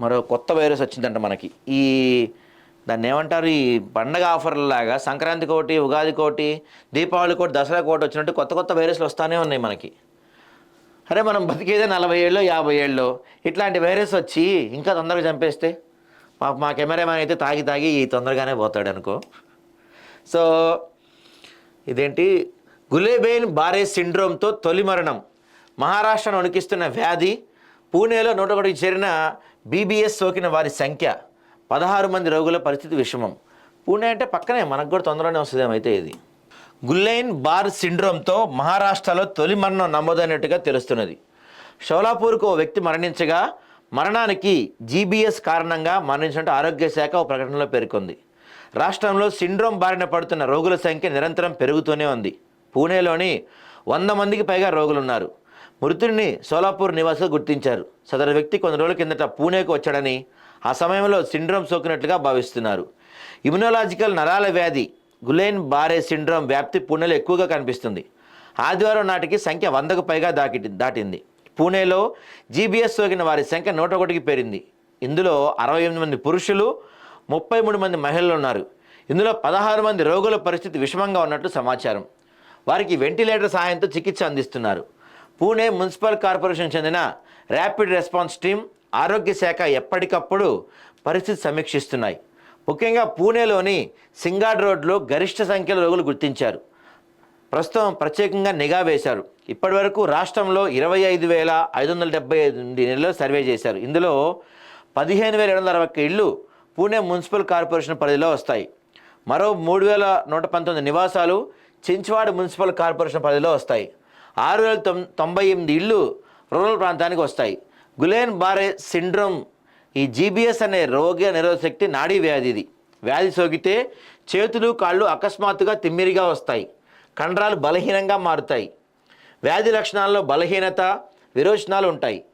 మరో కొత్త వైరస్ వచ్చిందంట మనకి. ఈ దాన్ని ఏమంటారు? ఈ పండగ ఆఫర్లాగా సంక్రాంతి కోటి ఉగాది కోటి దీపావళి కోటి దసరా కోటి వచ్చినట్టు కొత్త కొత్త వైరస్లు వస్తూనే ఉన్నాయి మనకి. అరే మనం బతికేదే నలభై ఏళ్ళు యాభై ఏళ్ళు. ఇట్లాంటి వైరస్ వచ్చి ఇంకా తొందరగా చంపేస్తే? మా మా కెమెరామ్యాన్ అయితే తాగి తాగి తొందరగానే పోతాడు అనుకో. సో ఇదేంటి? గులేబెయిన్ బారే సిండ్రోమ్తో తొలి మరణం. మహారాష్ట్రను వణికిస్తున్న వ్యాధి పూణేలో నూట ఒకటికి చేరిన బీబీఎస్ సోకిన వారి సంఖ్య పదహారు మంది రోగుల పరిస్థితి విషమం. పూణే అంటే పక్కనే మనకు కూడా తొందరలోనే వస్తుందేమో అయితే ఇది. గుల్లైన్ బార్ సిండ్రోమ్తో మహారాష్ట్రలో తొలి మరణం నమోదైనట్టుగా తెలుస్తున్నది. షోలాపూర్కు ఓ వ్యక్తి మరణించగా మరణానికి జీబీఎస్ కారణంగా మరణించినట్టు ఆరోగ్య శాఖ ఓ ప్రకటనలో పేర్కొంది. రాష్ట్రంలో సిండ్రోమ్ బారిన పడుతున్న రోగుల సంఖ్య నిరంతరం పెరుగుతూనే ఉంది. పూణేలోని వంద మందికి పైగా రోగులున్నారు. మృతుడిని సోలాపూర్ నివాసులు గుర్తించారు. సదరు వ్యక్తి కొన్ని రోజుల కిందట పూణేకు వచ్చాడని ఆ సమయంలో సిండ్రోమ్ సోకినట్లుగా భావిస్తున్నారు. ఇమ్యునోలాజికల్ నరాల వ్యాధి గులైన్ బారే సిండ్రోమ్ వ్యాప్తి పూణేలో ఎక్కువగా కనిపిస్తుంది. ఆదివారం నాటికి సంఖ్య వందకు పైగా దాకి దాటింది. పూణేలో జీబీఎస్ సోకిన వారి సంఖ్య నూట ఒకటికి పెరిగింది ఇందులో అరవై ఎనిమిది మంది పురుషులు ముప్పై మూడు మంది మహిళలు ఉన్నారు. ఇందులో పదహారు మంది రోగుల పరిస్థితి విషమంగా ఉన్నట్లు సమాచారం. వారికి వెంటిలేటర్ సహాయంతో చికిత్స అందిస్తున్నారు. పూణే మున్సిపల్ కార్పొరేషన్ చెందిన ర్యాపిడ్ రెస్పాన్స్ టీం ఆరోగ్య శాఖ ఎప్పటికప్పుడు పరిస్థితి సమీక్షిస్తున్నాయి. ముఖ్యంగా పూణేలోని సింగాడ్ రోడ్లో గరిష్ట సంఖ్యలో రోగులు గుర్తించారు. ప్రస్తుతం ప్రత్యేకంగా నిఘా వేశారు. ఇప్పటివరకు రాష్ట్రంలో ఇరవై ఐదు వేల ఐదు వందల డెబ్బై ఎనిమిది నెలలో సర్వే చేశారు. ఇందులో పదిహేను వేల ఏడు వందల అరవై ఇళ్ళు పూణే మున్సిపల్ కార్పొరేషన్ పరిధిలో వస్తాయి. మరో మూడు వేల నూట పంతొమ్మిది నివాసాలు చించవాడ మున్సిపల్ కార్పొరేషన్ పరిధిలో వస్తాయి. ఆరు వేల తొంభై ఎనిమిది ఇళ్ళు రూరల్ ప్రాంతానికి వస్తాయి. గులేన్ బారే సిండ్రోమ్ ఈ జీబీఎస్ అనే రోగ నిరోధశక్తి నాడీ వ్యాధి ఇది. వ్యాధి సోకితే చేతులు కాళ్ళు అకస్మాత్తుగా తిమ్మిరిగా వస్తాయి. కండరాలు బలహీనంగా మారుతాయి. వ్యాధి లక్షణాల్లో బలహీనత విరోచనాలు ఉంటాయి.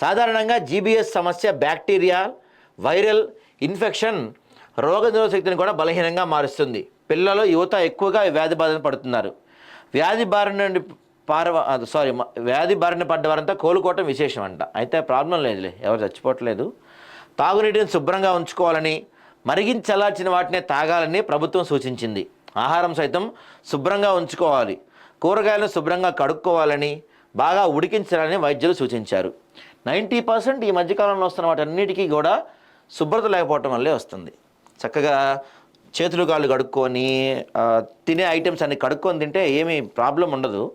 సాధారణంగా జీబీఎస్ సమస్య బ్యాక్టీరియా వైరల్ ఇన్ఫెక్షన్ రోగ నిరోధశక్తిని కూడా బలహీనంగా మారుస్తుంది. పిల్లలు యువత ఎక్కువగా వ్యాధి బారిన పడుతున్నారు. వ్యాధి బారిన నుండి పార్వ సారీ వ్యాధి బారిన పడ్డవారంతా కోలుకోవటం విశేషం అంట అయితే ప్రాబ్లం లేదులే ఎవరు చచ్చిపోవట్లేదు. తాగునీటిని శుభ్రంగా ఉంచుకోవాలని మరిగించి వాటినే తాగాలని ప్రభుత్వం సూచించింది. ఆహారం సైతం శుభ్రంగా ఉంచుకోవాలి. కూరగాయలను శుభ్రంగా కడుక్కోవాలని బాగా ఉడికించాలని వైద్యులు సూచించారు. నైంటీ పర్సెంట్ ఈ మధ్యకాలంలో వస్తున్న వాటన్నిటికీ కూడా శుభ్రత లేకపోవటం వల్లే వస్తుంది. చక్కగా చేతులు కాళ్ళు కడుక్కొని తినే ఐటమ్స్ అన్ని కడుక్కొని తింటే ఏమీ ప్రాబ్లం ఉండదు.